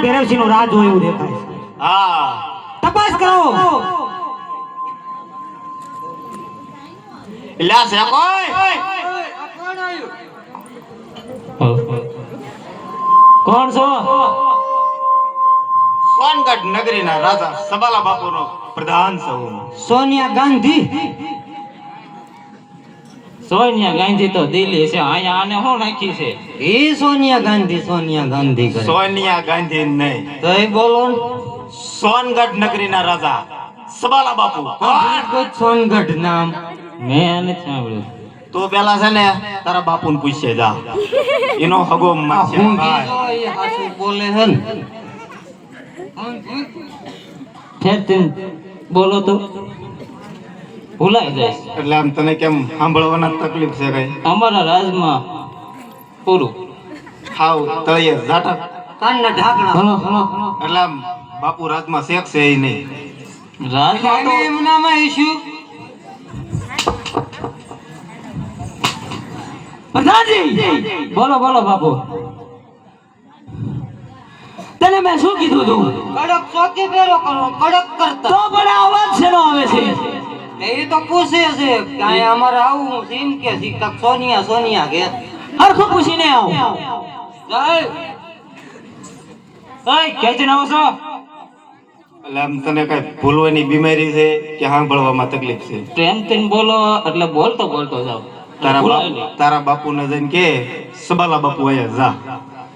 છે પાટણપતિ નું રાજ હોય એવું દેખાય છે. હા. તપાસ કરો. એલા છે કોઈ? કોણ છો? સોનગઢ નગરીના રાજા સબાલા બાપુનો પ્રધાન સૌ સોનિયા ગાંધી. સોનિયા ગાંધી તો દિલ્હી છે. અહીંયા આને શું નાખી છે? એ સોનિયા ગાંધી સોનિયા ગાંધી કરે. સોનિયા ગાંધી નહીં. તો એ બોલો. ને. સોનગઢ નગરીના રાજા. સબાલા બાપુ. સોનગઢ નામ. મેં નથી સાંભળ્યું. તો પેલા છે ને તારા બાપુને પૂછે જા. એનો હગો આ માનશે. હું ભાઈ. કીધો એ હાચું બોલે હે ને. બોલો તો. ભૂલાઈ જાય. એટલે આમ તને કેમ સાંભળવાના તકલીફ છે કઈ? અમારા રાજમાં પૂરું. હાવ તળિયે ઝાટક કાનના ઢાંકણા. Hello hello. એટલે આમ બાપુ રાજમાં શેક છે એ નહીં. રાજમાં તો એમ એમનામાં ઈશ્યુ પ્રધાનજી બોલો બોલો બાપુ. તને મેં શું કીધું તું? કડક ચોકી ફેરો કરો કડક કરતા. તો બડા અવાજ શેનો આવે છે? એ તો પૂછે છે કે અમારે આવું છે કે કાંઈક સોનિયા સોનિયા કે. હરખું પૂછીને આવો? જય ક્યાંથી આવો છો? એટલે આમ તને કઈ ભૂલવાની બીમારી છે કે સાંભળવામાં તકલીફ છે? પ્રેમથી બોલો એટલે બોલતો બોલતો જાવ તારા બાપુ તારા બાપુ ને જઈને કે સબાલા બાપુ અહીંયા જા.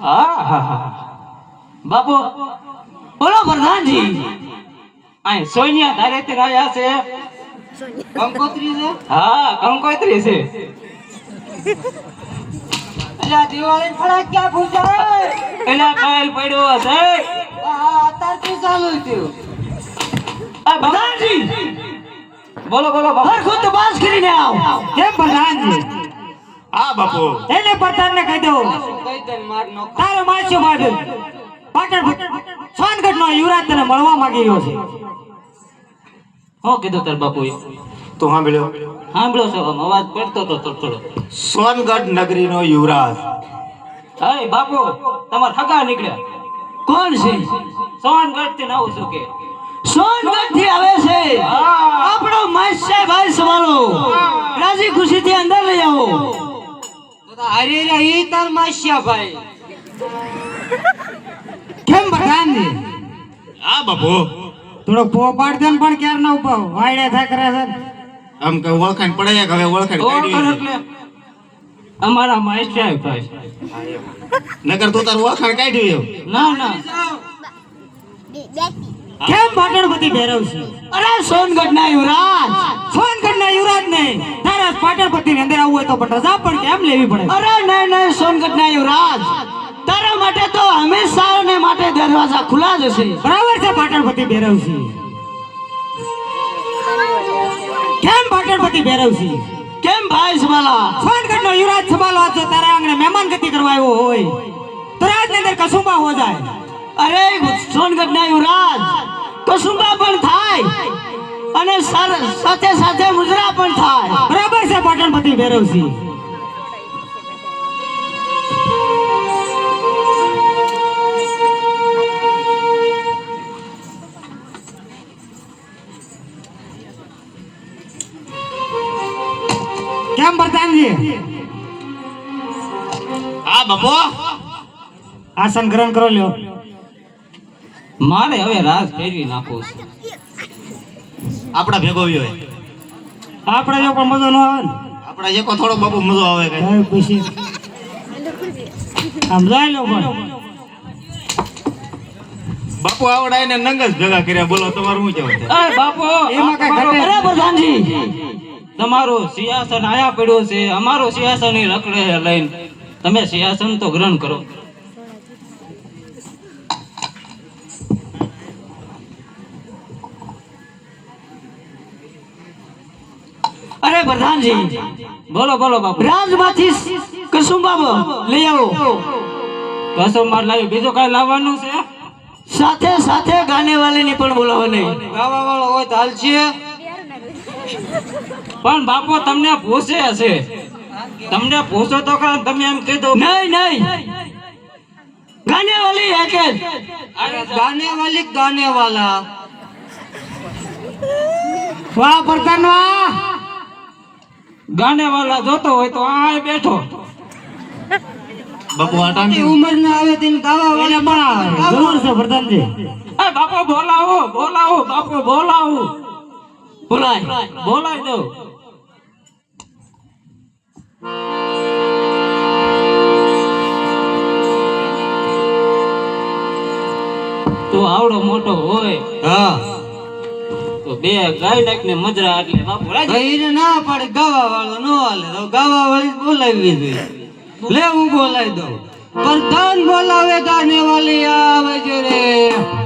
હા હા હા. બાપુ બોલો પ્રધાનજી. અહીં સોનિયા ધારે તે રહ્યા છે? કંકોત્રી છે? હા કંકોત્રી છે. અલ્યા દિવાળી ફટાક્યા ફૂટા એલા કાલ પડ્યો હશે. આ અત્યારથી ચાલુ થયું? આ પ્રધાનજી બોલો બોલો બાપુ. હરખું બાસ કરીને આવ. કેમ પ્રધાનજી હા બાપુ. એને પ્રધાનને કહી દો કઈ દે માર નો તારો માસ્યો બાદ પાટણ સોનગઢ નો યુવરાજ તને મળવા માંગી રહ્યો છે. શું કીધું તાર બાપુએ? તું સાંભળ્યો? સાંભળ્યો છો? આમ અવાજ પડતો તો થોડો થોડો. સોનગઢ નગરીનો યુવરાજ. અરે બાપુ તમાર હગા નીકળ્યા. કોણ છે? સોનગઢથી નવું છું કે. સોનગઢથી આવે છે. આપણો માસ્ટર ભાઈ સવાલો રાજી ખુશી થી અંદર લઈ આવો. તો અરે રે ઈ તાર માસ્યા ભાઈ. કેમ બધાને? આ બાપુ. થોડોક પો પાડ દે પણ ક્યાર ના ઊભો. વાયડે થા કરે છે. આમ કે ઓળખાણ પડે કે હવે ઓળખાણ કાઢી એટલે અમારા માસ્ટર ભાઈ. નકર તો તાર ઓળખાણ કાઢી ગયો ના ના. કેમ પાટણપતિ ભેરવ છે અરે સોનગઢ ના યુવરાજ. સોનગઢ ના યુવરાજ ને તારા પાટણપતિ ની અંદર આવવું હોય તો પણ રજા પણ કેમ લેવી પડે? અરે નહીં નહીં સોનગઢ ના યુવરાજ. તારા માટે તો હંમેશા ને માટે દરવાજા ખુલ્લા જ હશે. બરાબર છે પાટણપતિ ભેરવ છે કેમ પાટણપતિ ભેરવ કેમ ભાઈ સંભાલા? સોનગઢ નો યુવરાજ સંભાળવા છે તારા આંગણે મહેમાન ગતિ કરવા આવ્યો હોય તો રાજ અંદર કસુંબા હો જાય. અરે સોનગઢ ના યુવરાજ કસુંબા પણ થાય અને સાથે સાથે મુજરા પણ થાય. બરાબર છે પાટણપતિ ભેરવ છે હા બાપુ. આસન ગ્રહણ કરો લ્યો. મારે હવે રાસ ફેરવી નાખો છે. આપડા ભેગો હોય. આપણે જો પણ મજો ન આવે ને. આપડા એકો થોડો બાપુ મજો આવે કઈ. હવે પછી આમ જાય લો પણ. બાપુ આવડાય ને નંગ જ ભેગા કર્યા બોલો તમારું શું કહેવાય છે? બાપુ એમાં કઈ બરાબર ઘટે? અરે પ્રધાનજી તમારું સિંહાસન આયા પડ્યું છે અમારું સિંહાસન રખડે લઈને તમે સિંહાસન તો ગ્રહણ કરો. અરે પ્રધાનજી બોલો બોલો બાપુ. રાજમાંથી કસુંબા લઈ આવો. કસુમ માર લાવી બીજું કઈ લાવવાનું છે? સાથે સાથે ગાનેવાલીની પણ બોલાવવાની ગાવા વાળો હોય તો હાલશે. પણ બાપો તમને પૂછે હશે. તમને પૂછો તો ખરા તમે એમ કીધું નહીં નહીં. ગાને વાલી જ. ગાને વાલી ગાને વાલા વાહ પ્રધાન વાહ. ગાને વાલા જોતો હોય તો આ બેઠો. બાપુ આટાની ઉંમર ના આવે તેને ગાવા વાળા પણ આવે. જરૂર છે પ્રધાનજી. એ બાપુ બોલાવો બોલાવો બાપુ બોલાવો. બોલાય બોલાય દો. તો આવડો મોટો હોય. હા. તો બે ગાય નાખને મજરા એટલે બાપુ રાજી. ના પાડે ગાવા વાળો નો હાલે. તો ગાવા વાળી બોલાવી જોઈએ. લે હું બોલાવી દઉં. પ્રધાન બોલાવે ગાને વાલી આવે છે રે.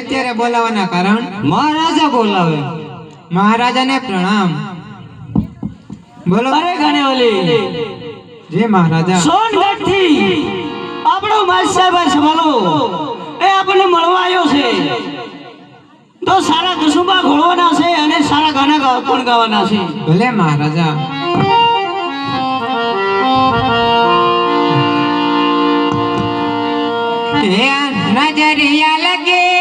અત્યારે બોલાવાના કારણ? મહારાજા બોલાવે. મહારાજાને પ્રણામ. બોલો. અરે ગણેવલી જે મહારાજા. સોનગઢથી આપણો માસ સાહેબ સવાલો એ આપણને મળવા આવ્યો છે. તો સારા કસુંબા ઘોળવાના છે અને સારા ગાના પણ ગાવાના છે. ભલે મહારાજા. નજરિયા લગે